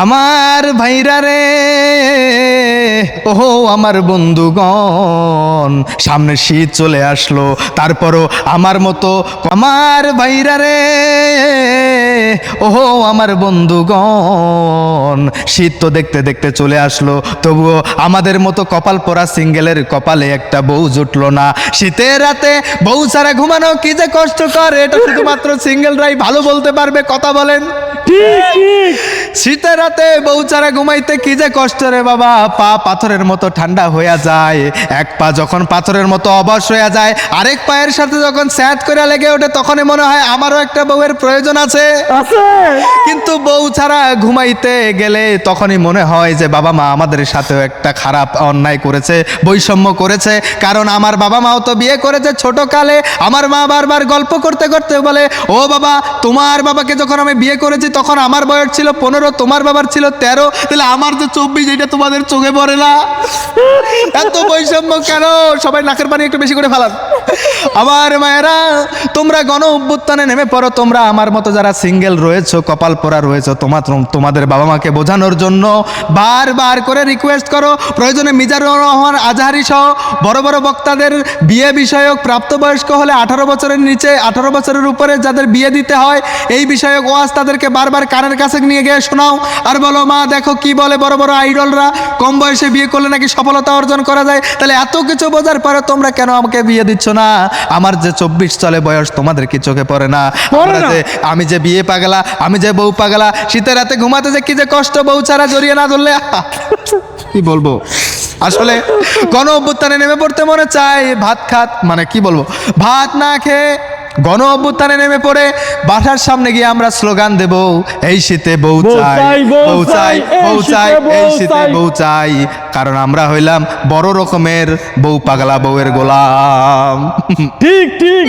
আমার ভাইরা রে, ওহো আমার বন্ধুগণ, সামনে শীত চলে আসলো, তারপরও আমার মতো আমার ভাইরা রে, ওহো আমার বন্ধুগণ, শীত তো দেখতে দেখতে চলে আসলো, তবুও আমাদের মতো কপাল পরা সিঙ্গেলের কপালে একটা বউ জুটলো না। শীতের রাতে বউ ছাড়া ঘুমানো কি যে কষ্ট কষ্টকর, এটা শুধুমাত্র সিঙ্গেলরাই ভালো বলতে পারবে, কথা বলেন। শীতের রাতে বউ ছাড়া ঘুমাইতে কি যে কষ্ট রে বাবা? পা পাথরের মতো ঠান্ডা হইয়া যায়। এক পা যখন পাথরের মতো অবশ হইয়া যায় আরেক পায়ের সাথে যখন স্যাঁত করে লেগে ওঠে তখনই মনে হয় আমারও একটা বউয়ের প্রয়োজন আছে। আছে। কিন্তু বউ ছাড়া ঘুমাইতে গেলে তখনই মনে হয় যে বাবা মা আমাদের সাথেও একটা খারাপ অন্যায় করেছে বৈষম্য করেছে। কারণ আমার বাবা মাও তো বিয়ে করেছে ছোট কালে আমার মা বারবার গল্প করতে করতে বলে ও বাবা তোমার বাবাকে যখন আমি বিয়ে করেছি তখন আমার বয়স ছিল পনেরো তোমার বাবার ছিল তেরো, তাহলে আমার যে চব্বিশ এটা তোমাদের চোখে পড়ে না। এত বৈষম্য কেন? সবাই নাকের পানি একটু বেশি করে ফেলান। আমার মায়েরা, তোমরা গণ অভ্যুত্থানে নেমে পড়ো, তোমরা আমার মতো যারা সিঙ্গেল রয়েছো, কপাল পরা রয়েছো, তোমার তোমাদের বাবা মাকে বোঝানোর জন্য বারবার করে রিকোয়েস্ট করো। প্রয়োজনে মিজানুর রহমান আজহারি সহ বড় বড় বক্তাদের বিয়ে বিষয়ক প্রাপ্তবয়স্ক হলে আঠারো বছরের নিচে, আঠারো বছরের উপরে যাদের বিয়ে দিতে হয়, এই বিষয়ক ওয়াজ তাদেরকে বারবার কানের কাছে নিয়ে গিয়ে শোনাও আর বলো মা দেখো কি বলে বড় বড় আইডলরা? কম বয়সে বিয়ে করলে নাকি সফলতা অর্জন করা যায়? তাহলে এত কিছু বোঝার পরে তোমরা কেন আমাকে বিয়ে দিচ্ছ না? আমার যে চব্বিশ চলে বয়স তোমাদের কি চোখে পড়ে না? আমি যে বিয়ে পাগলা আমি যে বউ পাগলা শীতের রাতে ঘুমাতে যে কি যে কষ্ট বউ ছাড়া জড়িয়ে না ধরলে কি বলব? আসলে গণ অভ্যুত্থানে নেমে পড়তে মনে চায় ভাত খাত মানে কি বলব? ভাত না খেয়ে গণ অভ্যুত্থানে নেমে পড়ে বাসার সামনে গিয়ে আমরা স্লোগান দেব এই শীতে বউ চাই বউ চাই বউ চাই এই শীতে। বউ চাই। কারণ আমরা হইলাম বড় রকমের বউ পাগলা বউয়ের গোলাম। ঠিক ঠিক।